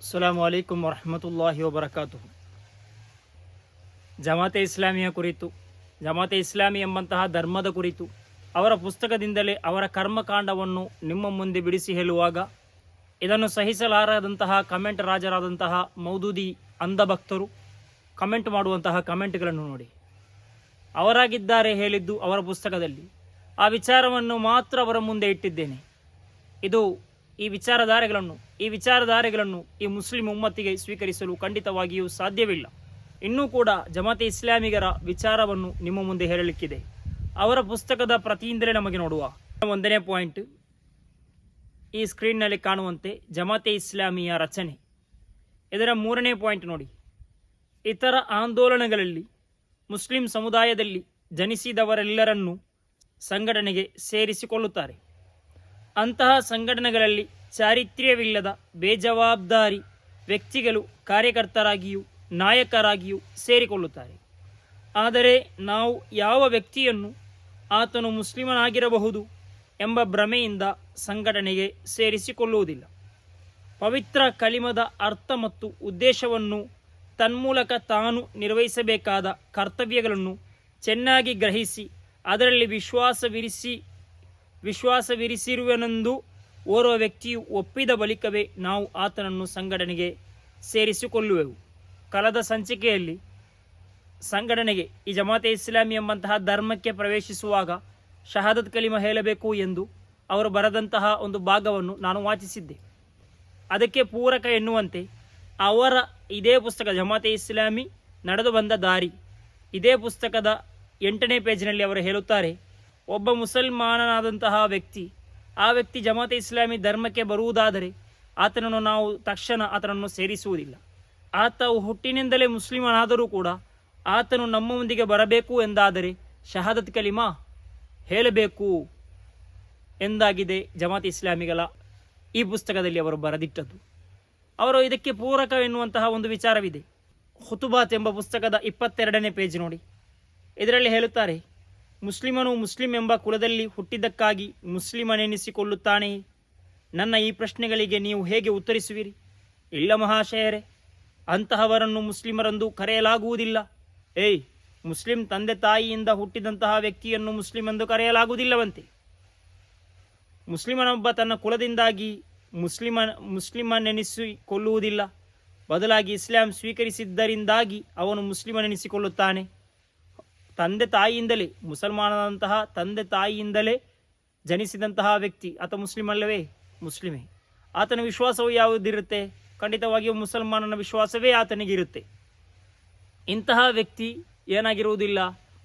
ಅಸ್ಸಲಾಮು ಅಲೈಕುಂ ವರಹಮತುಲ್ಲಾಹಿ ವಬರಕಾತು ಜಮಾತೆ ಇಸ್ಲಾಮಿಯ ಕುರಿತು ಜಮಾತೆ ಇಸ್ಲಾಮಿ ಎಂಬಂತಹ ಧರ್ಮದ ಕುರಿತು ಅವರ ಪುಸ್ತಕದಿಂದಲೇ ಅವರ ಕರ್ಮಕಾಂಡವನ್ನು ನಿಮ್ಮ ಮುಂದೆ ಬಿಡಿಸಿ ಹೇಳುವಾಗ ಇದನ್ನು ಸಹಿಸಲಾರದಂತಹ ಕಮೆಂಟ್ ರಾಜರಾದಂತಹ ಮೌದೂದಿ ಅಂಧಭಕ್ತರು ಕಮೆಂಟ್ ಮಾಡುವಂತಹ ಕಮೆಂಟ್ಗಳನ್ನು ನೋಡಿ ಅವರಾಗಿದ್ದಾರೆ ಹೇಳಿದ್ದು ಅವರ ಪುಸ್ತಕದಲ್ಲಿ ಆ ವಿಚಾರವನ್ನು ಮಾತ್ರ ಅವರ ಮುಂದೆ ಇಟ್ಟಿದ್ದೇನೆ ಇದು ಈ ವಿಚಾರಧಾರೆಗಳನ್ನು ಈ ವಿಚಾರಧಾರೆಗಳನ್ನು ಈ ಮುಸ್ಲಿಂ ಉಮ್ಮತ್ತಿಗೆ ಸ್ವೀಕರಿಸಲು ಖಂಡಿತವಾಗಿಯೂ ಸಾಧ್ಯವಿಲ್ಲ. ಇನ್ನೂ ಕೂಡ ಜಮಾತೆ ಇಸ್ಲಾಮಿಗರ ವಿಚಾರವನ್ನು ನಿಮ್ಮ ಮುಂದೆ ಹೇಳಲಿಕ್ಕಿದೆ ಅವರ ಪುಸ್ತಕದ ಪ್ರತಿಯಿಂದಲೇ ನಮಗೆ ನೋಡುವ ಒಂದನೇ ಪಾಯಿಂಟ್. ಈ ಸ್ಕ್ರೀನ್ನಲ್ಲಿ ಕಾಣುವಂತೆ ಜಮಾತೆ ಇಸ್ಲಾಮಿಯ ರಚನೆ. ಇದರ ಮೂರನೇ ಪಾಯಿಂಟ್ ನೋಡಿ. ಇತರ ಆಂದೋಲನಗಳಲ್ಲಿ, ಮುಸ್ಲಿಂ ಸಮುದಾಯದಲ್ಲಿ ಜನಿಸಿದವರೆಲ್ಲರನ್ನು ಸಂಘಟನೆಗೆ ಸೇರಿಸಿಕೊಳ್ಳುತ್ತಾರೆ. ಅಂತಹ ಸಂಘಟನೆಗಳಲ್ಲಿ ಚಾರಿತ್ರ್ಯವಿಲ್ಲದ ಬೇಜವಾಬ್ದಾರಿ ವ್ಯಕ್ತಿಗಳು ಕಾರ್ಯಕರ್ತರಾಗಿಯೂ ನಾಯಕರಾಗಿಯೂ ಸೇರಿಕೊಳ್ಳುತ್ತಾರೆ. ಆದರೆ ನಾವು ಯಾವ ವ್ಯಕ್ತಿಯನ್ನು ಆತನು ಮುಸ್ಲಿಮನಾಗಿರಬಹುದು ಎಂಬ ಭ್ರಮೆಯಿಂದ ಸಂಘಟನೆಗೆ ಸೇರಿಸಿಕೊಳ್ಳುವುದಿಲ್ಲ. ಪವಿತ್ರ ಕಲಿಮದ ಅರ್ಥ ಮತ್ತು ಉದ್ದೇಶವನ್ನು ತನ್ಮೂಲಕ ತಾನು ನಿರ್ವಹಿಸಬೇಕಾದ ಕರ್ತವ್ಯಗಳನ್ನು ಚೆನ್ನಾಗಿ ಗ್ರಹಿಸಿ ಅದರಲ್ಲಿ ವಿಶ್ವಾಸವಿರಿಸಿ ವಿಶ್ವಾಸವಿರಿಸಿರುವನೆಂದು ಓರ್ವ ವ್ಯಕ್ತಿಯು ಒಪ್ಪಿದ ಬಳಿಕವೇ ನಾವು ಆತನನ್ನು ಸಂಘಟನೆಗೆ ಸೇರಿಸಿಕೊಳ್ಳುವೆವು. ಕಲದ ಸಂಚಿಕೆಯಲ್ಲಿ ಸಂಘಟನೆಗೆ ಈ ಜಮಾತೆ ಇಸ್ಲಾಮಿ ಎಂಬಂತಹ ಧರ್ಮಕ್ಕೆ ಪ್ರವೇಶಿಸುವಾಗ ಶಹಾದತ್ ಕಲಿಮ ಹೇಳಬೇಕು ಎಂದು ಅವರು ಬರೆದಂತಹ ಒಂದು ಭಾಗವನ್ನು ನಾನು ವಾಚಿಸಿದ್ದೆ. ಅದಕ್ಕೆ ಪೂರಕ ಎನ್ನುವಂತೆ ಅವರ ಇದೇ ಪುಸ್ತಕ ಜಮಾತೆ ಇಸ್ಲಾಮಿ ನಡೆದು ಬಂದ ದಾರಿ ಇದೇ ಪುಸ್ತಕದ ಎಂಟನೇ ಪೇಜಿನಲ್ಲಿ ಅವರು ಹೇಳುತ್ತಾರೆ ಒಬ್ಬ ಮುಸಲ್ಮಾನನಾದಂತಹ ವ್ಯಕ್ತಿ, ಆ ವ್ಯಕ್ತಿ ಜಮಾತೆ ಇಸ್ಲಾಮಿ ಧರ್ಮಕ್ಕೆ ಬರುವುದಾದರೆ ಆತನನ್ನು ನಾವು ತಕ್ಷಣ ಆತನನ್ನು ಸೇರಿಸುವುದಿಲ್ಲ. ಆತ ಹುಟ್ಟಿನಿಂದಲೇ ಮುಸ್ಲಿಮನಾದರೂ ಕೂಡ ಆತನು ನಮ್ಮೊಂದಿಗೆ ಬರಬೇಕು ಎಂದಾದರೆ ಶಹಾದತ್ ಕಲಿಮಾ ಹೇಳಬೇಕು ಎಂದಾಗಿದೆ ಜಮಾತ್ ಇಸ್ಲಾಮಿಗಳ ಈ ಪುಸ್ತಕದಲ್ಲಿ ಅವರು ಬರೆದಿಟ್ಟದ್ದು. ಅವರು ಇದಕ್ಕೆ ಪೂರಕವೆನ್ನುವಂತಹ ಒಂದು ವಿಚಾರವಿದೆ. ಹುತುಬಾತ್ ಎಂಬ ಪುಸ್ತಕದ ಇಪ್ಪತ್ತೆರಡನೇ ಪೇಜ್ ನೋಡಿ. ಇದರಲ್ಲಿ ಹೇಳುತ್ತಾರೆ ಮುಸ್ಲಿಮನು ಮುಸ್ಲಿಂ ಎಂಬ ಕುಲದಲ್ಲಿ ಹುಟ್ಟಿದ್ದಕ್ಕಾಗಿ ಮುಸ್ಲಿಮನೆನಿಸಿಕೊಳ್ಳುತ್ತಾನೆ. ನನ್ನ ಈ ಪ್ರಶ್ನೆಗಳಿಗೆ ನೀವು ಹೇಗೆ ಉತ್ತರಿಸುವಿರಿ? ಇಲ್ಲ ಮಹಾಶಯರೇ, ಅಂತಹವರನ್ನು ಮುಸ್ಲಿಮರೆಂದು ಕರೆಯಲಾಗುವುದಿಲ್ಲ. ಏಯ್, ಮುಸ್ಲಿಂ ತಂದೆ ತಾಯಿಯಿಂದ ಹುಟ್ಟಿದಂತಹ ವ್ಯಕ್ತಿಯನ್ನು ಮುಸ್ಲಿಂ ಎಂದು ಕರೆಯಲಾಗುವುದಿಲ್ಲವಂತೆ. ಮುಸ್ಲಿಮನೊಬ್ಬ ತನ್ನ ಕುಲದಿಂದಾಗಿ ಮುಸ್ಲಿಮ, ಮುಸ್ಲಿಮನೆನಿಸಿಕೊಳ್ಳುವುದಿಲ್ಲ. ಬದಲಾಗಿ ಇಸ್ಲಾಂ ಸ್ವೀಕರಿಸಿದ್ದರಿಂದಾಗಿ ಅವನು ಮುಸ್ಲಿಮನೆನಿಸಿಕೊಳ್ಳುತ್ತಾನೆ. ತಂದೆ ತಾಯಿಯಿಂದಲೇ ಮುಸಲ್ಮಾನದಂತಹ ತಂದೆ ತಾಯಿಯಿಂದಲೇ ಜನಿಸಿದಂತಹ ವ್ಯಕ್ತಿ, ಆತ ಮುಸ್ಲಿಂ ಅಲ್ಲವೇ ಮುಸ್ಲಿಮೇ. ಆತನ ವಿಶ್ವಾಸವು ಯಾವುದಿರುತ್ತೆ? ಖಂಡಿತವಾಗಿಯೂ ಮುಸಲ್ಮಾನನ ವಿಶ್ವಾಸವೇ ಆತನಿಗಿರುತ್ತೆ. ಇಂತಹ ವ್ಯಕ್ತಿ ಏನಾಗಿರುವುದಿಲ್ಲ?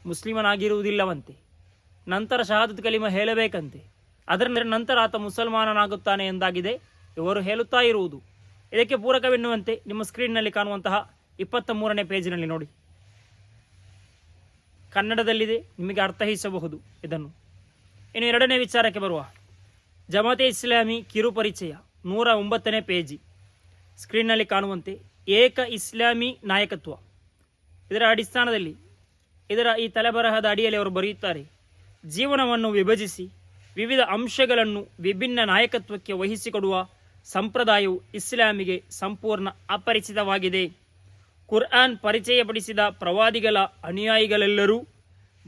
ಮುಸ್ಲಿಮನಾಗಿರುವುದಿಲ್ಲವಂತೆ. ನಂತರ ಶಹಾದತ್ ಕಲಿಮ ಹೇಳಬೇಕಂತೆ. ಅದರ ನಂತರ ಆತ ಮುಸಲ್ಮಾನನಾಗುತ್ತಾನೆ ಎಂದಾಗಿದೆ. ಇವರು ಹೇಳುತ್ತಾ ಇರುವುದು. ಇದಕ್ಕೆ ಪೂರಕವೆನ್ನುವಂತೆ ನಿಮ್ಮ ಸ್ಕ್ರೀನ್ನಲ್ಲಿ ಕಾಣುವಂತಹ ಇಪ್ಪತ್ತ ಮೂರನೇ ಪೇಜಿನಲ್ಲಿ ನೋಡಿ. ಕನ್ನಡದಲ್ಲಿದೆ, ನಿಮಗೆ ಅರ್ಥೈಸಬಹುದು ಇದನ್ನು. ಇನ್ನು ಎರಡನೇ ವಿಚಾರಕ್ಕೆ ಬರುವ. ಜಮಾತೆ ಇಸ್ಲಾಮಿ ಕಿರು ಪರಿಚಯ, ನೂರ ಒಂಬತ್ತನೇ ಪೇಜಿ. ಸ್ಕ್ರೀನ್ನಲ್ಲಿ ಕಾಣುವಂತೆ ಏಕ ಇಸ್ಲಾಮಿ ನಾಯಕತ್ವ. ಇದರ ಅಡಿಸ್ಥಾನದಲ್ಲಿ, ಇದರ ಈ ತಲೆಬರಹದ ಅಡಿಯಲ್ಲಿ ಅವರು ಬರೆಯುತ್ತಾರೆ, ಜೀವನವನ್ನು ವಿಭಜಿಸಿ, ವಿವಿಧ ಅಂಶಗಳನ್ನು ವಿಭಿನ್ನ ನಾಯಕತ್ವಕ್ಕೆ ವಹಿಸಿಕೊಡುವ ಸಂಪ್ರದಾಯವು ಇಸ್ಲಾಮಿಗೆ ಸಂಪೂರ್ಣ ಅಪರಿಚಿತವಾಗಿದೆ. ಕುರ್ಆನ್ ಪರಿಚಯಪಡಿಸಿದ ಪ್ರವಾದಿಗಳ ಅನುಯಾಯಿಗಳೆಲ್ಲರೂ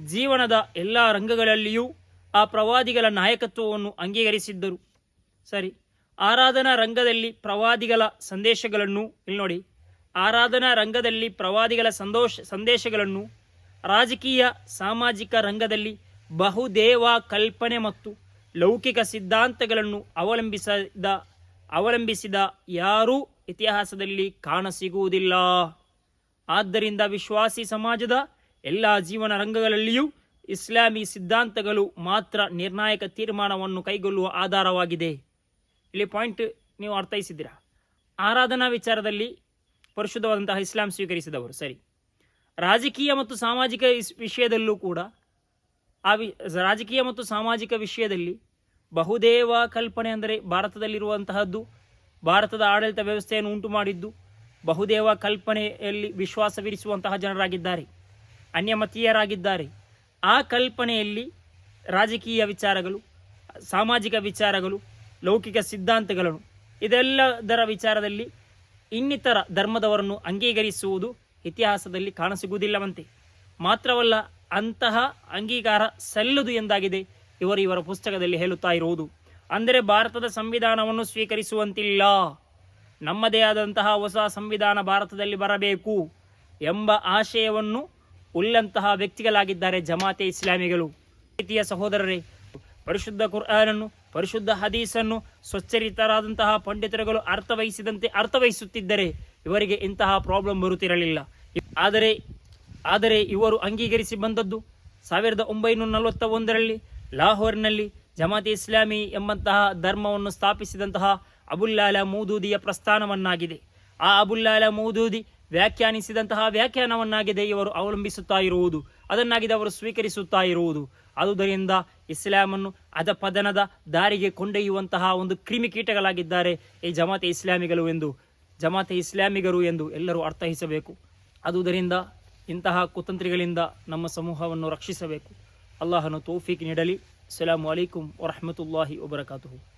ಜೀವನದ ಎಲ್ಲ ರಂಗಗಳಲ್ಲಿಯೂ ಆ ಪ್ರವಾದಿಗಳ ನಾಯಕತ್ವವನ್ನು ಅಂಗೀಕರಿಸಿದ್ದರು. ಸರಿ, ಆರಾಧನಾ ರಂಗದಲ್ಲಿ ಪ್ರವಾದಿಗಳ ಸಂದೇಶಗಳನ್ನು ಇಲ್ಲಿ ನೋಡಿ. ಆರಾಧನಾ ರಂಗದಲ್ಲಿ ಪ್ರವಾದಿಗಳ ಸಂದೋಷ, ಸಂದೇಶಗಳನ್ನು ರಾಜಕೀಯ, ಸಾಮಾಜಿಕ ರಂಗದಲ್ಲಿ ಬಹುದೇವ ಕಲ್ಪನೆ ಮತ್ತು ಲೌಕಿಕ ಸಿದ್ಧಾಂತಗಳನ್ನು ಅವಲಂಬಿಸಿದ ಅವಲಂಬಿಸಿದ ಯಾರೂ ಇತಿಹಾಸದಲ್ಲಿ ಕಾಣಸಿಗುವುದಿಲ್ಲ. ಆದ್ದರಿಂದ ವಿಶ್ವಾಸಿ ಸಮಾಜದ ಎಲ್ಲ ಜೀವನ ರಂಗಗಳಲ್ಲಿಯೂ ಇಸ್ಲಾಮಿ ಸಿದ್ಧಾಂತಗಳು ಮಾತ್ರ ನಿರ್ಣಾಯಕ ತೀರ್ಮಾನವನ್ನು ಕೈಗೊಳ್ಳುವ ಆಧಾರವಾಗಿದೆ. ಇಲ್ಲಿ ಪಾಯಿಂಟ್ ನೀವು ಅರ್ಥೈಸಿದ್ದೀರಾ? ಆರಾಧನಾ ವಿಚಾರದಲ್ಲಿ ಪರಿಶುದ್ಧವಾದಂತಹ ಇಸ್ಲಾಂ ಸ್ವೀಕರಿಸಿದವರು, ಸರಿ. ರಾಜಕೀಯ ಮತ್ತು ಸಾಮಾಜಿಕ ವಿಷಯದಲ್ಲೂ ಕೂಡ ಆ ವಿ, ರಾಜಕೀಯ ಮತ್ತು ಸಾಮಾಜಿಕ ವಿಷಯದಲ್ಲಿ ಬಹುದೇವ ಕಲ್ಪನೆ ಅಂದರೆ ಭಾರತದಲ್ಲಿರುವಂತಹದ್ದು, ಭಾರತದ ಆಡಳಿತ ವ್ಯವಸ್ಥೆಯನ್ನು ಉಂಟು ಮಾಡಿದ್ದು ಬಹುದೇವ ಕಲ್ಪನೆಯಲ್ಲಿ ವಿಶ್ವಾಸವಿರಿಸುವಂತಹ ಜನರಾಗಿದ್ದಾರೆ, ಅನ್ಯಮತೀಯರಾಗಿದ್ದಾರೆ. ಆ ಕಲ್ಪನೆಯಲ್ಲಿ ರಾಜಕೀಯ ವಿಚಾರಗಳು, ಸಾಮಾಜಿಕ ವಿಚಾರಗಳು, ಲೌಕಿಕ ಸಿದ್ಧಾಂತಗಳನ್ನು, ಇದೆಲ್ಲದರ ವಿಚಾರದಲ್ಲಿ ಇನ್ನಿತರ ಧರ್ಮದವರನ್ನು ಅಂಗೀಕರಿಸುವುದು ಇತಿಹಾಸದಲ್ಲಿ ಕಾಣಸಿಗುವುದಿಲ್ಲವಂತೆ. ಮಾತ್ರವಲ್ಲ, ಅಂತಹ ಅಂಗೀಕಾರ ಸಲ್ಲದು ಎಂದಾಗಿದೆ ಇವರು ಇವರ ಪುಸ್ತಕದಲ್ಲಿ ಹೇಳುತ್ತಾ ಇರುವುದು. ಅಂದರೆ ಭಾರತದ ಸಂವಿಧಾನವನ್ನು ಸ್ವೀಕರಿಸುವಂತಿಲ್ಲ. ನಮ್ಮದೇ ಆದಂತಹ ಹೊಸ ಸಂವಿಧಾನ ಭಾರತದಲ್ಲಿ ಬರಬೇಕು ಎಂಬ ಆಶಯವನ್ನು ಉಳ್ಳಂತಹ ವ್ಯಕ್ತಿಗಳಾಗಿದ್ದಾರೆ ಜಮಾತೆ ಇಸ್ಲಾಮಿಗಳು. ಪ್ರೀತಿಯ ಸಹೋದರರೇ, ಪರಿಶುದ್ಧ ಕುರ್ಆನನ್ನು, ಪರಿಶುದ್ಧ ಹದೀಸನ್ನು, ಸ್ವಚ್ಛರಿತರಾದಂತಹ ಪಂಡಿತರುಗಳು ಅರ್ಥವಹಿಸಿದಂತೆ ಅರ್ಥವಹಿಸುತ್ತಿದ್ದರೆ ಇವರಿಗೆ ಇಂತಹ ಪ್ರಾಬ್ಲಮ್ ಬರುತ್ತಿರಲಿಲ್ಲ. ಆದರೆ ಆದರೆ ಇವರು ಅಂಗೀಕರಿಸಿ ಬಂದದ್ದು ಸಾವಿರದ ಒಂಬೈನೂರ ನಲವತ್ತ ಒಂದರಲ್ಲಿ ಲಾಹೋರ್ನಲ್ಲಿ ಜಮಾತೆ ಇಸ್ಲಾಮಿ ಎಂಬಂತಹ ಧರ್ಮವನ್ನು ಸ್ಥಾಪಿಸಿದಂತಹ ಅಬುಲ್ಲಾಲ ಮೂದೂದಿಯ ಪ್ರಸ್ಥಾನವನ್ನಾಗಿದೆ. ಆ ಅಬುಲ್ಲಾಲ ಮೂದೂದಿ ವ್ಯಾಖ್ಯಾನಿಸಿದಂತಹ ವ್ಯಾಖ್ಯಾನವನ್ನಾಗಿದೆ ಇವರು ಅವಲಂಬಿಸುತ್ತಾ ಇರುವುದು, ಅದನ್ನಾಗಿದೆ ಅವರು ಸ್ವೀಕರಿಸುತ್ತಾ ಇರುವುದು. ಆದುದರಿಂದ ಇಸ್ಲಾಮನ್ನು ಅಧಪತನದ ದಾರಿಗೆ ಕೊಂಡೊಯ್ಯುವಂತಹ ಒಂದು ಕ್ರಿಮಿಕೀಟಗಳಾಗಿದ್ದಾರೆ ಈ ಜಮಾತೆ ಇಸ್ಲಾಮಿಗಳು ಎಂದು. ಜಮಾತೆ ಇಸ್ಲಾಮಿಗರು ಎಂದು ಎಲ್ಲರೂ ಅರ್ಥೈಸಬೇಕು. ಆದುದರಿಂದ ಇಂತಹ ಕುತಂತ್ರಿಗಳಿಂದ ನಮ್ಮ ಸಮೂಹವನ್ನು ರಕ್ಷಿಸಬೇಕು. ಅಲ್ಲಾಹನು ತೌಫೀಕ್ ನೀಡಲಿ. ಅಸ್ಸಲಾಮು ಅಲೈಕುಂ ವರಹಮತುಲ್ಲಾಹಿ ವಬರಕಾತುಹು.